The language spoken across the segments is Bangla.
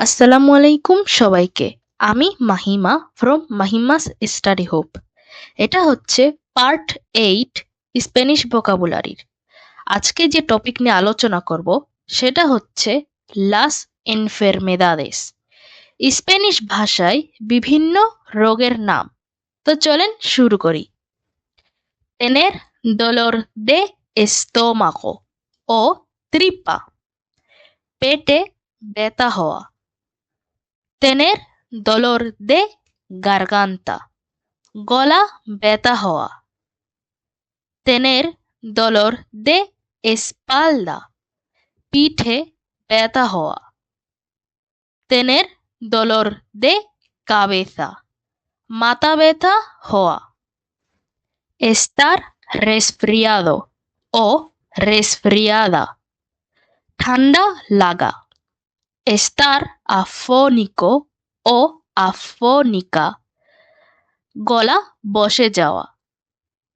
আসসালামু আলাইকুম সবাইকে। আমি Mahima from Mahima's study hope. এটা হচ্ছে পার্ট এইট স্প্যানিশ ভোকাবুলারির। আজকে যে টপিক নিয়ে আলোচনা করব, সেটা হচ্ছে লাস এনফেরমেদাদেস স্প্যানিশ ভাষায় বিভিন্ন রোগের নাম। তো চলেন শুরু করি। tener dolor de estómago ও ত্রিপা। পেটে ব্যথা হওয়া। tener dolor de garganta, gola beta hoa. Tener dolor de espalda, pite beta hoa. Tener dolor de cabeza, mata beta hoa. Estar resfriado o resfriada, tanda laga estar afónico o afónica. Gola boshe jawa.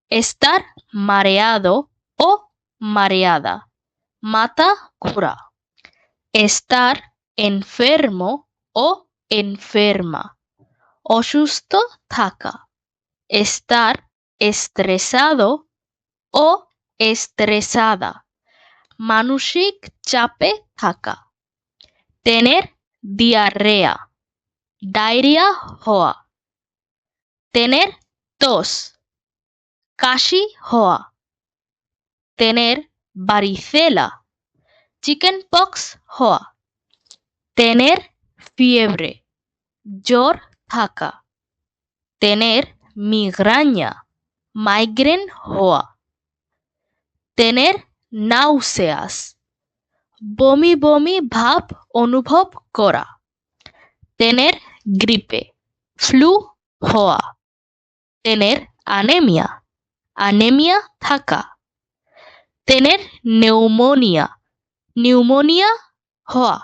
Estar mareado o mareada. Mata cura. Estar enfermo o enferma. Osusto taka. Estar estresado o estresada. Manushik chape taka. Tener diarrea, diarrea hoa. Tener tos, kashi hoa. Tener varicela, chickenpox hoa. Tener fiebre, yor thaka. Tener migraña, migraine hoa. Tener náuseas, বমি বমি ভাব অনুভব করা তেনের গ্রিপে ফ্লু হওয়া তেনের আনেমিয়া। আনেমিয়া থাকা। তেনের নিউমোনিয়া। নিউমোনিয়া হওয়া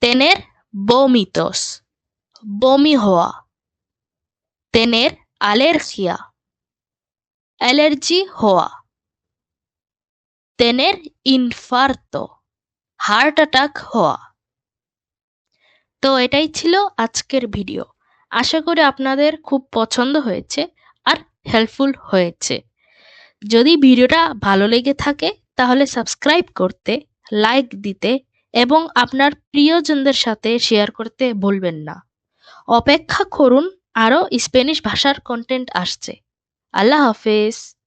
তেনের বমিতস বমি হওয়া তেনের অ্যালার্জিয়া অ্যালার্জি হওয়া tener infarto হার্ট অ্যাটাক হওয়া। তো এটাই ছিল আজকের ভিডিও আশা করি আপনাদের খুব পছন্দ হয়েছে আর হেল্পফুল হয়েছে। যদি ভিডিওটা ভালো লেগে থাকে, তাহলে সাবস্ক্রাইব করতে লাইক দিতে এবং আপনার প্রিয়জনদের সাথে শেয়ার করতে ভুলবেন না। অপেক্ষা করুন, আরও স্প্যানিশ ভাষার কন্টেন্ট আসছে। আল্লাহ হাফেজ।